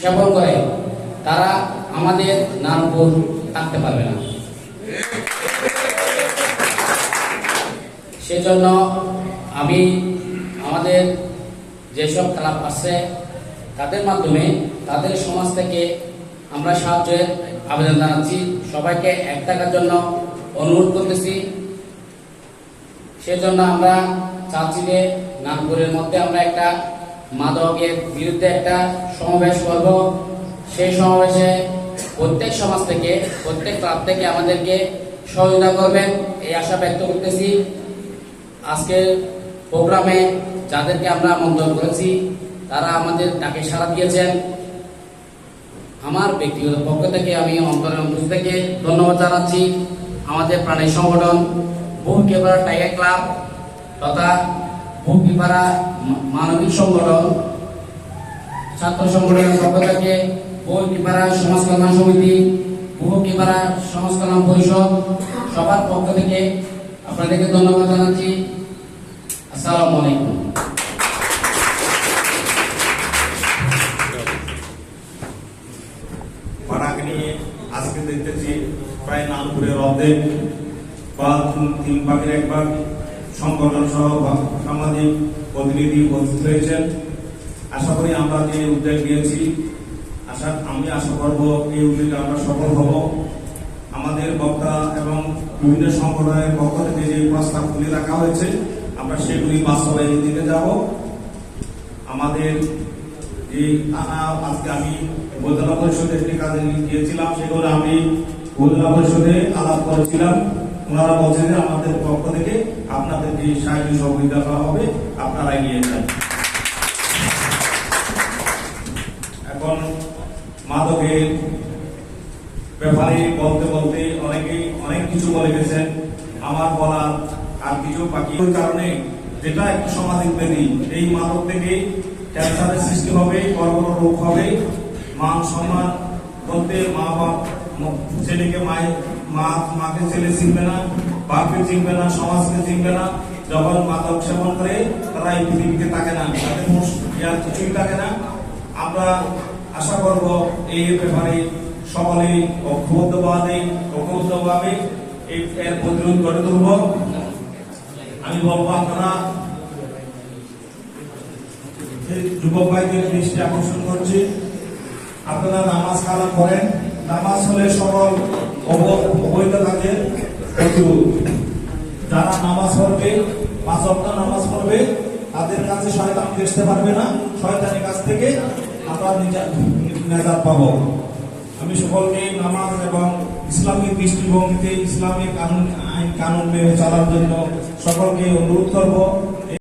সেবন করে, তারা আমাদের নামপুর থাকতে পারবে না। সেজন্য আমি আমাদের যেসব ক্লাব আছে, তাদের মাধ্যমে তাদের সমাজ থেকে আমরা সাহায্যের আবেদন জানাচ্ছি। সবাইকে এক টাকার জন্য অনুরোধ করতেছি। সেজন্য আমরা চাচ্ছি যে নাগপুরের মধ্যে আমরা একটা মাদকের বিরুদ্ধে একটা সমাবেশ করব। সেই সমাবেশে প্রত্যেক সমাজ থেকে, প্রত্যেক ক্লাব থেকে আমাদেরকে সহযোগিতা করবেন, এই আশা ব্যক্ত করতেছি। আজকের প্রোগ্রামে যাদেরকে আমরা আমন্ত্রণ করেছি, তারা আমাদের তাকে সাড়া দিয়েছেন। আমার ব্যক্তিগত পক্ষ থেকে আমি অন্তরের অন্তর থেকে ধন্যবাদ জানাচ্ছি। আমাদের প্রাণী সংগঠন বহুকিপাড়া টাইগার ক্লাব তথা মা- মানবিক সংগঠন, ছাত্র সংগঠনের পক্ষ থেকে বহুকিপাড়া সমাজ কল্যাণ সমিতি বহুকিপাড়া সমাজ কল্যাণ পরিষদ সবার পক্ষ থেকে আপনাদেরকে ধন্যবাদ জানাচ্ছি। আসসালামু আলাইকুম। নিয়ে আজকে দেখতেছি প্রায় নামপুরের অর্ধেক, বা তিন- ভাগের এক ভাগ সংগঠন সহ সামাজিক প্রতিনিধি উপস্থিত হয়েছেন। আশা করি আমরা যে উদ্যোগ নিয়েছি, আশা, আমি আশা করব এই উদ্যোগে আমরা সফল হব। আমাদের বক্তা এবং বিভিন্ন সংগঠনের পক্ষ থেকে যে প্রস্তাবগুলি রাখা হয়েছে, আমরা সেগুলি বাস্তবায়নের দিকে যাব। আমাদের আ- আজকে আমি উপজেলা পরিষদে একটি কাজে গিয়েছিলাম সেগুলো আমি উপজেলা পরিষদে আলাপ করেছিলাম। ওনারা বলছেন যে আমাদের পক্ষ থেকে আপনাদের সাহায্য সহযোগিতা করা হবে, আপনারা এগিয়ে যান। এখন মাদকের ব্যাপারে বলতে বলতে অনেকেই অনেক কিছু বলে গেছেন আমার বলার আর কিছু বাকি। ওই কারণে যেটা একটু সামাজিক ব্যাধি এই মাদক থেকে ক্যান্সারের সৃষ্টি হবে বড় বড় রোগ হবে, মান সম্মান বলতে মা বাপ ছেলেকে মায়ের মা মাকে ছেলে চিনবে না। বাপকে চিনবে না, সমাজকে চিনবে না, যখন মাদক সেবন করে তারা এই পৃথিবীকে থাকে না, তাদের মুখ কিছুই থাকে না। আমরা আশা করব এই ব্যাপারে সকলেই ঐক্যবদ্ধভাবে ঐক্যবদ্ধভাবে এর প্রতিরোধ গড়ে তুলব। আমি বলব আপনারা যুবক ভাইদের দৃষ্টি আকর্ষণ করছি, আপনারা নামাজ কালাম করেন নামাজ হলে সকল অব- অবৈধ কাজের প্রতিরোধ যারা নামাজ পড়বে, পাঁচ অক্ট নামাজ পড়বে, তাদের কাছে শয়তান ঘেসতে পারবে না। শয়তানের কাছ থেকে আমরা নিজা- নেজাত পাবো। আমি সকলকে নামাজ এবং ইসলামিক দৃষ্টিভঙ্গিতে ইসলামিক কানুন আইন কানুন মেনে চলার জন্য সকলকে অনুরোধ করব।